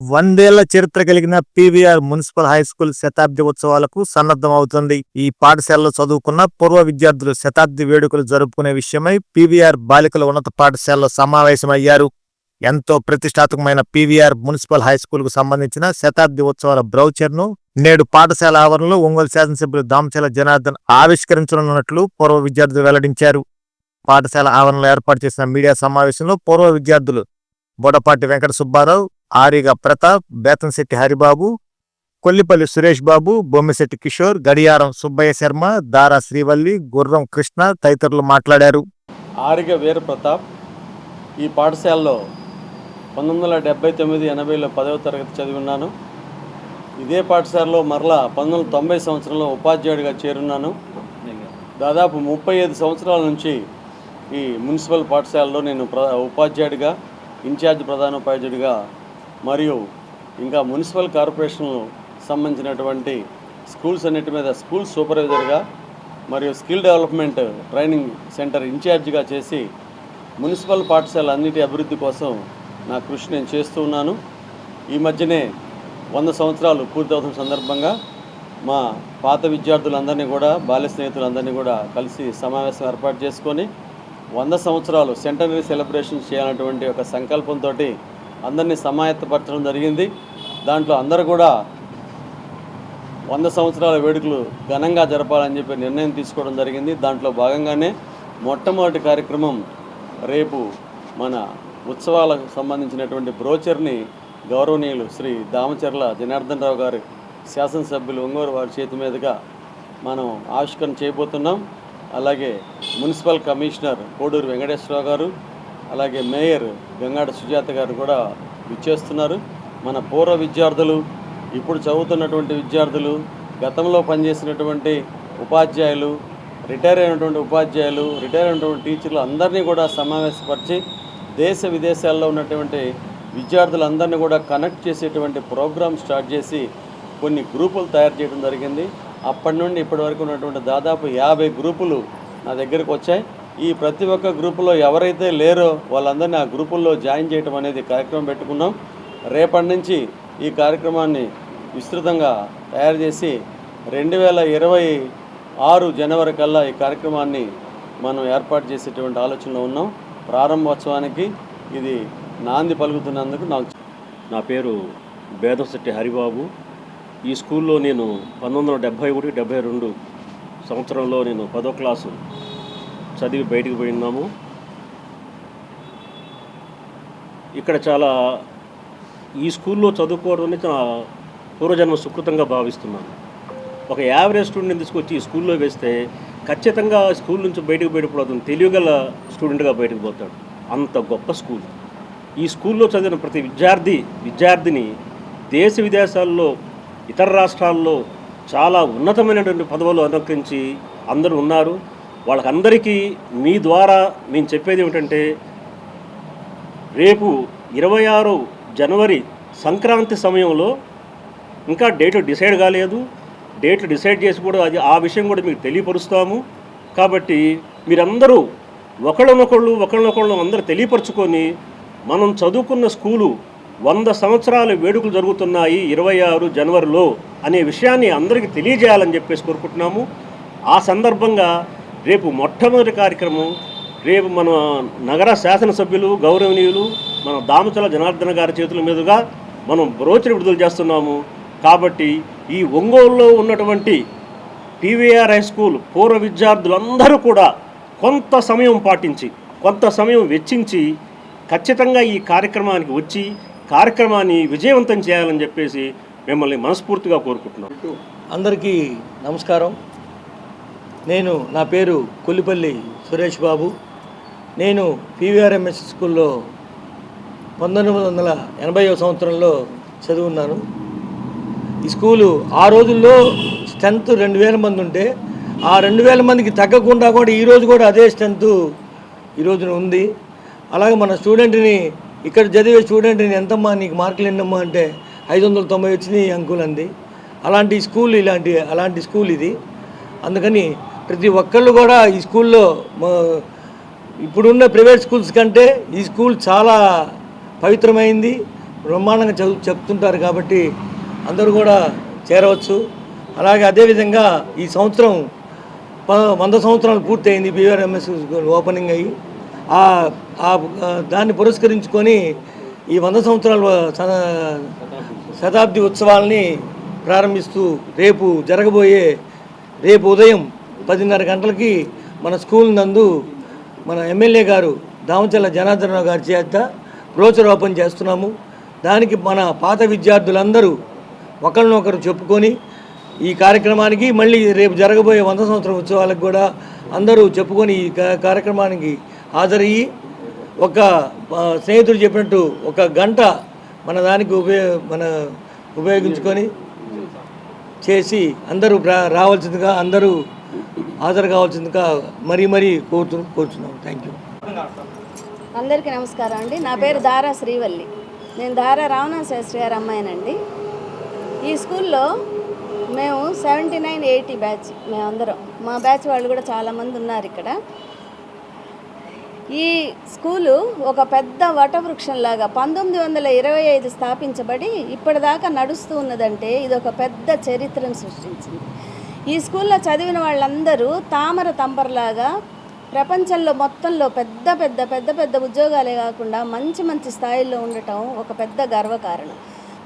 వందేళ్ళ చరిత్ర కలిగిన PVR municipal high school శతాబ్ది ఉత్సవాలకు సన్నద్ధమవుతుంది. ఈ పాఠశాలలో చదువుకున్న పూర్వ విద్యార్థులు శతాబ్ది వేడుకలు జరుపుకునే విషయమై పీవీఆర్ బాలికల ఉన్నత పాఠశాలలో సమావేశమయ్యారు. ఎంతో ప్రతిష్టాత్మకమైన పీవీఆర్ మున్సిపల్ హై స్కూల్కు సంబంధించిన శతాబ్ది ఉత్సవాల బ్రౌచర్ను నేడు పాఠశాల ఆవరణలో ఒంగోలు శాసనసభ్యులు దామచల జనార్దన్ ఆవిష్కరించనున్నట్లు పూర్వ విద్యార్థులు వెల్లడించారు. పాఠశాల ఆవరణలో ఏర్పాటు చేసిన మీడియా సమావేశంలో పూర్వ విద్యార్థులు బొడపాటి వెంకట సుబ్బారావు ఆరిగా ప్రతాప్ బేతంశెట్టి హరిబాబు కొల్లిపల్లి సురేష్ బాబు బొమ్మిశెట్టి కిషోర్ గడియారం సుబ్బయ్య శర్మ దారా శ్రీవల్లి గుర్రం కృష్ణ తదితరులు మాట్లాడారు. ఆరిగ వీరప్రతాప్ ఈ పాఠశాలలో పంతొమ్మిది వందల డెబ్బై తొమ్మిది ఎనభైలో పదవ తరగతి చదివిన్నాను. ఇదే పాఠశాలలో మరలా పంతొమ్మిది వందల తొంభై సంవత్సరంలో ఉపాధ్యాయుడిగా చేరున్నాను. దాదాపు ముప్పై ఐదు సంవత్సరాల నుంచి ఈ మున్సిపల్ పాఠశాలలో నేను ప్ర ఉపాధ్యాయుడిగా ఇన్ఛార్జ్ ప్రధానోపాధ్యాయుడిగా మరియు ఇంకా మున్సిపల్ కార్పొరేషన్లు సంబంధించినటువంటి స్కూల్స్ అన్నిటి మీద స్కూల్ సూపర్వైజర్గా మరియు స్కిల్ డెవలప్మెంట్ ట్రైనింగ్ సెంటర్ ఇన్ఛార్జిగా చేసి మున్సిపల్ పాఠశాల అన్నిటి అభివృద్ధి కోసం నా కృషి నేను చేస్తూ ఉన్నాను. ఈ మధ్యనే వంద సంవత్సరాలు పూర్తవుతున్న సందర్భంగా మా పాత విద్యార్థులందరినీ కూడా బాల్య స్నేహితులందరినీ కూడా కలిసి సమావేశం ఏర్పాటు చేసుకొని వంద సంవత్సరాలు సెంటనరీ సెలబ్రేషన్ చేయాలన్నటువంటి ఒక సంకల్పంతో అందరినీ సమాయత్తపరచడం జరిగింది. దాంట్లో అందరూ కూడా వంద సంవత్సరాల వేడుకలు ఘనంగా జరపాలని చెప్పి నిర్ణయం తీసుకోవడం జరిగింది. దాంట్లో భాగంగానే మొట్టమొదటి కార్యక్రమం రేపు మన ఉత్సవాలకు సంబంధించినటువంటి బ్రోచర్ని గౌరవనీయులు శ్రీ దామచర్ల జనార్దన్ రావు గారి శాసనసభ్యులు ఒంగోరు వారి చేతి మీదుగా మనం ఆవిష్కరణ చేయబోతున్నాం. అలాగే మున్సిపల్ కమిషనర్ కోడూరు వెంకటేశ్వరరావు గారు అలాగే మేయర్ గంగాడ సుజాత గారు కూడా విచ్చేస్తున్నారు. మన పూర్వ విద్యార్థులు ఇప్పుడు చదువుతున్నటువంటి విద్యార్థులు గతంలో పనిచేసినటువంటి ఉపాధ్యాయులు రిటైర్ అయినటువంటి ఉపాధ్యాయులు రిటైర్ అయినటువంటి టీచర్లు అందరినీ కూడా సమావేశపరిచి దేశ విదేశాల్లో ఉన్నటువంటి విద్యార్థులందరినీ కూడా కనెక్ట్ చేసేటువంటి ప్రోగ్రామ్ స్టార్ట్ చేసి కొన్ని గ్రూపులు తయారు చేయడం జరిగింది. అప్పటి నుండి ఇప్పటి వరకు ఉన్నటువంటి దాదాపు యాభై గ్రూపులు నా దగ్గరకు వచ్చాయి. ఈ ప్రతి ఒక్క గ్రూపులో ఎవరైతే లేరో వాళ్ళందరినీ ఆ గ్రూపుల్లో జాయిన్ చేయటం అనేది కార్యక్రమం పెట్టుకున్నాం. రేపటి నుంచి ఈ కార్యక్రమాన్ని విస్తృతంగా తయారు చేసి రెండు వేల ఇరవై ఆరు జనవరి కల్లా ఈ కార్యక్రమాన్ని మనం ఏర్పాటు చేసేటువంటి ఆలోచనలో ఉన్నాం. ప్రారంభోత్సవానికి ఇది నాంది పలుకుతున్నందుకు నాకు నా పేరు బేదశెట్టి హరిబాబు. ఈ స్కూల్లో నేను పంతొమ్మిది వందల డెబ్భై ఒకటి డెబ్భై రెండు సంవత్సరంలో నేను పదో క్లాసు చదివి బయటికి పోయినాము ఇక్కడ చాలా ఈ స్కూల్లో చదువుకోవడం అనేది నా పూర్వజన్మ సుకృతంగా భావిస్తున్నాను. ఒక యావరేజ్ స్టూడెంట్ని తీసుకొచ్చి ఈ స్కూల్లో వేస్తే ఖచ్చితంగా స్కూల్ నుంచి బయటకు బయటప్పుడు అతను తెలియగల స్టూడెంట్గా బయటకు పోతాడు. అంత గొప్ప స్కూల్. ఈ స్కూల్లో చదివిన ప్రతి విద్యార్థి విద్యార్థిని దేశ విదేశాల్లో ఇతర రాష్ట్రాల్లో చాలా ఉన్నతమైనటువంటి పదవులు అనుకరించి అందరూ ఉన్నారు. వాళ్ళకందరికీ మీ ద్వారా నేను చెప్పేది ఏమిటంటే రేపు ఇరవై ఆరు జనవరి సంక్రాంతి సమయంలో ఇంకా డేట్ డిసైడ్ కాలేదు. డేట్ డిసైడ్ చేసి కూడా అది ఆ విషయం కూడా మీకు తెలియపరుస్తాము. కాబట్టి మీరందరూ ఒకళ్ళనొకళ్ళు ఒకళ్ళనొకళ్ళు అందరూ తెలియపరుచుకొని మనం చదువుకున్న స్కూలు వంద సంవత్సరాల వేడుకలు జరుగుతున్నాయి ఇరవై ఆరు జనవరిలో అనే విషయాన్ని అందరికీ తెలియజేయాలని చెప్పేసి కోరుకుంటున్నాము. ఆ సందర్భంగా రేపు మొట్టమొదటి కార్యక్రమం రేపు మన నగర శాసనసభ్యులు గౌరవనీయులు మన దామచల జనార్దన గారి చేతుల మీదుగా మనం బ్రోచర్ విడుదల చేస్తున్నాము. కాబట్టి ఈ ఒంగోలులో ఉన్నటువంటి టీవీఆర్ హై స్కూల్ పూర్వ విద్యార్థులందరూ కూడా కొంత సమయం పాటించి కొంత సమయం వెచ్చించి ఖచ్చితంగా ఈ కార్యక్రమానికి వచ్చి కార్యక్రమాన్ని విజయవంతం చేయాలని చెప్పేసి మిమ్మల్ని మనస్ఫూర్తిగా కోరుకుంటున్నాం. అందరికీ నమస్కారం. నేను నా పేరు కొల్లిపల్లి సురేష్ బాబు. నేను పీవీఆర్ఎంఎస్ స్కూల్లో పంతొమ్మిది వందల ఎనభై సంవత్సరంలో చదువున్నాను. ఈ స్కూలు ఆ రోజుల్లో స్ట్రెంత్ రెండు వేల మంది ఉంటే ఆ రెండు వేల మందికి తగ్గకుండా కూడా ఈరోజు కూడా అదే స్ట్రెంత్ ఈ రోజున ఉంది. అలాగే మన స్టూడెంట్ని ఇక్కడ చదివే స్టూడెంట్ని ఎంతమ్మా నీకు మార్కులు ఎన్నమ్మా అంటే ఐదు వందల తొంభై వచ్చినాయి అంకుల్ అంది. అలాంటి స్కూల్ ఇలాంటి అలాంటి స్కూల్ ఇది. అందుకని ప్రతి ఒక్కళ్ళు కూడా ఈ స్కూల్లో ఇప్పుడున్న ప్రైవేట్ స్కూల్స్ కంటే ఈ స్కూల్ చాలా పవిత్రమైంది బ్రహ్మాండంగా చదువు చెప్తుంటారు కాబట్టి అందరూ కూడా చేరవచ్చు. అలాగే అదేవిధంగా ఈ సంవత్సరం వంద సంవత్సరాలు పూర్తయింది బీఆర్ఎంఎస్ ఓపెనింగ్ అయ్యి. ఆ దాన్ని పురస్కరించుకొని ఈ వంద సంవత్సరాల శతాబ్ది ఉత్సవాల్ని ప్రారంభిస్తూ రేపు జరగబోయే రేపు ఉదయం పదిన్నర గంటలకి మన స్కూల్ నందు మన ఎమ్మెల్యే గారు దామచల్ల జనార్దనరావు గారి చేత బ్రోచర్ ఓపెన్ చేస్తున్నాము. దానికి మన పాత విద్యార్థులందరూ ఒకరినొకరు చెప్పుకొని ఈ కార్యక్రమానికి మళ్ళీ రేపు జరగబోయే వంద సంవత్సరం ఉత్సవాలకు కూడా అందరూ చెప్పుకొని ఈ కార్యక్రమానికి హాజరయ్యి ఒక స్నేహితుడు చెప్పినట్టు ఒక గంట మన దానికి ఉపయోగ మన ఉపయోగించుకొని చేసి అందరూ రా- రావాల్సిందిగా అందరూ హాజరు కావాల్సిందిగా మరీ మరీ కోరుతు కోరుతున్నాం థ్యాంక్ యూ అందరికీ నమస్కారం అండి. నా పేరు దారా శ్రీవల్లి. నేను దారా రావణ శాస్త్రి గారి అమ్మాయినండి. ఈ స్కూల్లో మేము సెవెంటీ నైన్ ఎయిటీ బ్యాచ్ మేమందరం. మా బ్యాచ్ వాళ్ళు కూడా చాలామంది ఉన్నారు ఇక్కడ. ఈ స్కూలు ఒక పెద్ద వటవృక్షంలాగా పంతొమ్మిది వందల ఇరవై ఐదు స్థాపించబడి ఇప్పటిదాకా నడుస్తూ ఉన్నదంటే ఇది ఒక పెద్ద చరిత్రను సృష్టించింది. ఈ స్కూల్లో చదివిన వాళ్ళందరూ తామర తంపరలాగా ప్రపంచంలో మొత్తంలో పెద్ద పెద్ద పెద్ద పెద్ద ఉద్యోగాలే కాకుండా మంచి మంచి స్థాయిల్లో ఉండటం ఒక పెద్ద గర్వకారణం.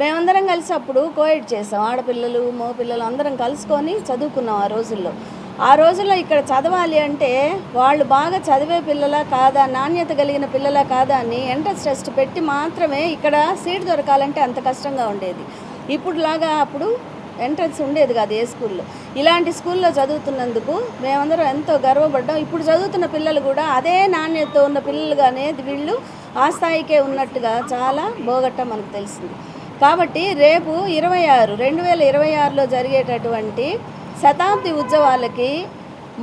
మేమందరం కలిసి అప్పుడు కోయిడ్ చేసాం ఆడపిల్లలు మగపిల్లలు అందరం కలుసుకొని చదువుకున్నాం ఆ రోజుల్లో. ఆ రోజుల్లో ఇక్కడ చదవాలి అంటే వాళ్ళు బాగా చదివే పిల్లలా కాదా నాణ్యత కలిగిన పిల్లలా కాదా అని ఎంట్రన్స్ టెస్ట్ పెట్టి మాత్రమే ఇక్కడ సీట్ దొరకాలంటే అంత కష్టంగా ఉండేది. ఇప్పుడులాగా అప్పుడు ఎంట్రన్స్ ఉండేది కాదు ఏ స్కూల్లో. ఇలాంటి స్కూల్లో చదువుతున్నందుకు మేమందరం ఎంతో గర్వపడ్డాం. ఇప్పుడు చదువుతున్న పిల్లలు కూడా అదే నాణ్యతతో ఉన్న పిల్లలుగానే వీళ్ళు ఆ స్థాయికే ఉన్నట్టుగా చాలా బోగట్టం మనకు తెలిసింది. కాబట్టి రేపు ఇరవై ఆరు రెండు వేల ఇరవై ఆరులో జరిగేటటువంటి శతాబ్ది ఉత్సవాలకి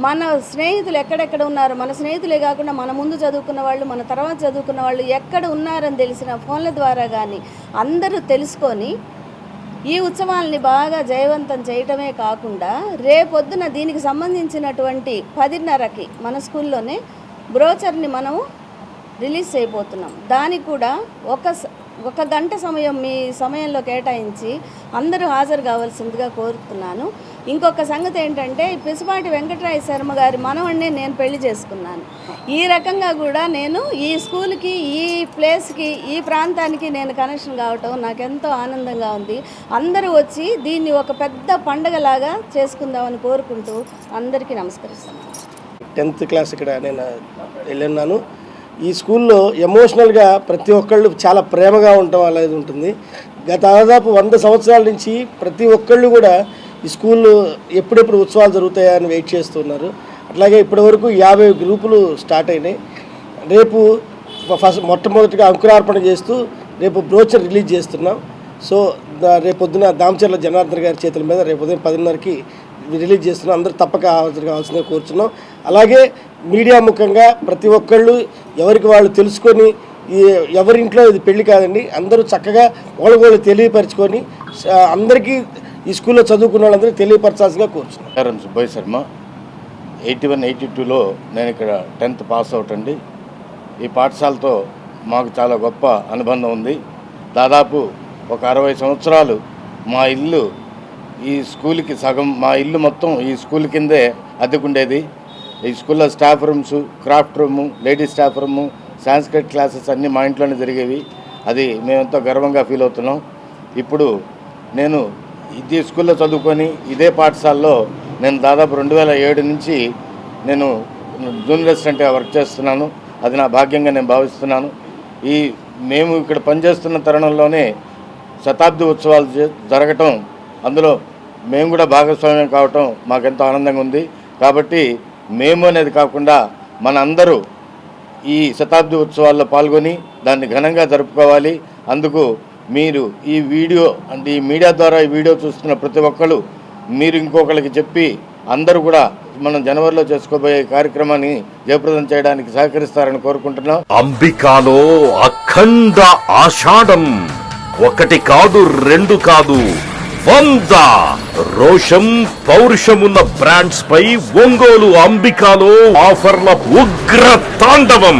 మన స్నేహితులు ఎక్కడెక్కడ ఉన్నారు? మన స్నేహితులే కాకుండా మన ముందు చదువుకున్న వాళ్ళు మన తర్వాత చదువుకున్న వాళ్ళు ఎక్కడ ఉన్నారని తెలిసిన ఫోన్ల ద్వారా కానీ అందరూ తెలుసుకొని ఈ ఉత్సవాల్ని బాగా జయవంతం చేయటమే కాకుండా రేపొద్దున దీనికి సంబంధించినటువంటి పదిన్నరకి మన స్కూల్లోనే బ్రోచర్ని మనము రిలీజ్ చేయబోతున్నాం. దానికి కూడా ఒక స- ఒక గంట సమయం మీ సమయంలో కేటాయించి అందరూ హాజరు కావాల్సిందిగా కోరుతున్నాను. ఇంకొక సంగతి ఏంటంటే ఈ పిసిపాటి వెంకటరాయ శర్మ గారి మనవణ్ణి నేను పెళ్ళి చేసుకున్నాను. ఈ రకంగా కూడా నేను ఈ స్కూల్కి ఈ ప్లేస్కి ఈ ప్రాంతానికి నేను కనెక్షన్ కావటం నాకు ఎంతో ఆనందంగా ఉంది. అందరూ వచ్చి దీన్ని ఒక పెద్ద పండగలాగా చేసుకుందామని కోరుకుంటూ అందరికీ నమస్కరిస్తున్నాను. టెన్త్ క్లాస్ ఇక్కడ నేను వెళ్ళున్నాను. ఈ స్కూల్లో ఎమోషనల్గా ప్రతి ఒక్కళ్ళు చాలా ప్రేమగా ఉండటం అనేది ఉంటుంది. గత దాదాపు వంద సంవత్సరాల నుంచి ప్రతి ఒక్కళ్ళు కూడా ఈ స్కూల్లో ఎప్పుడెప్పుడు ఉత్సవాలు జరుగుతాయా అని వెయిట్ చేస్తున్నారు. అట్లాగే ఇప్పటివరకు యాభై గ్రూపులు స్టార్ట్ అయినాయి. రేపు ఫస్ట్ మొట్టమొదటిగా అంకురార్పణ చేస్తూ రేపు బ్రోచర్ రిలీజ్ చేస్తున్నాం. సో దా- రేపు పొద్దున దామచర్ల జనార్దన్ గారి చేతుల మీద రేపు ఉదయం పదిన్నరకి రిలీజ్ చేస్తున్నాం. అందరూ తప్పక హాజరు కావాల్సిందే కోరుచున్నాం. అలాగే మీడియా ముఖంగా ప్రతి ఒక్కళ్ళు ఎవరికి వాళ్ళు తెలుసుకొని ఎవరింట్లో ఇది పెళ్ళి కాదండి. అందరూ చక్కగా ఒకరికొకరు తెలియపరచుకొని అందరికీ ఈ స్కూల్లో చదువుకున్న వాళ్ళందరికీ తెలియపరచాల్సిగా కోరుచున్నాం RM Subbaiah Sharma. Eighty one eighty టూలో నేను ఇక్కడ టెన్త్ పాస్ అవుట్ అండి. ఈ పాఠశాలతో మాకు చాలా గొప్ప అనుబంధం ఉంది. దాదాపు ఒక అరవై సంవత్సరాలు మా ఇల్లు ఈ స్కూల్కి సగం మా ఇల్లు మొత్తం ఈ స్కూల్ కిందే అద్దెకుండేది. ఈ స్కూల్లో staff rooms craft room ladies staff room Sanskrit classes అన్నీ మా ఇంట్లోనే జరిగేవి. అది మేమెంతో గర్వంగా ఫీల్ అవుతున్నాం. ఇప్పుడు నేను ఇదే స్కూల్లో చదువుకొని ఇదే పాఠశాలలో నేను దాదాపు రెండు వేల ఏడు నుంచి నేను జూనియర్ అసిస్టెంట్గా వర్క్ చేస్తున్నాను. అది నా భాగ్యంగా నేను భావిస్తున్నాను. ఈ మేము ఇక్కడ పనిచేస్తున్న తరుణంలోనే శతాబ్ది ఉత్సవాలు జ- జరగటం అందులో మేము కూడా భాగస్వామ్యం కావటం మాకెంతో ఆనందంగా ఉంది. కాబట్టి మేము అనేది కాకుండా మన అందరూ ఈ శతాబ్ది ఉత్సవాల్లో పాల్గొని దాన్ని ఘనంగా జరుపుకోవాలి. అందుకు మీరు ఈ వీడియో అంటే ఈ మీడియా ద్వారా ఈ వీడియో చూస్తున్న ప్రతి ఒక్కరు మీరు ఇంకొకరికి చెప్పి అందరూ కూడా మనం జనవరిలో చేసుకోబోయే కార్యక్రమాన్ని జయప్రదం చేయడానికి సహకరిస్తారని కోరుకుంటున్నాం. అంబికాలో అఖండ ఆషాఢం. ఒకటి కాదు రెండు కాదు వంద. రోషం పౌరుషమున్న బ్రాండ్స్ పై ఒంగోలు అంబికాలో ఆఫర్ల ఉగ్ర తాండవం.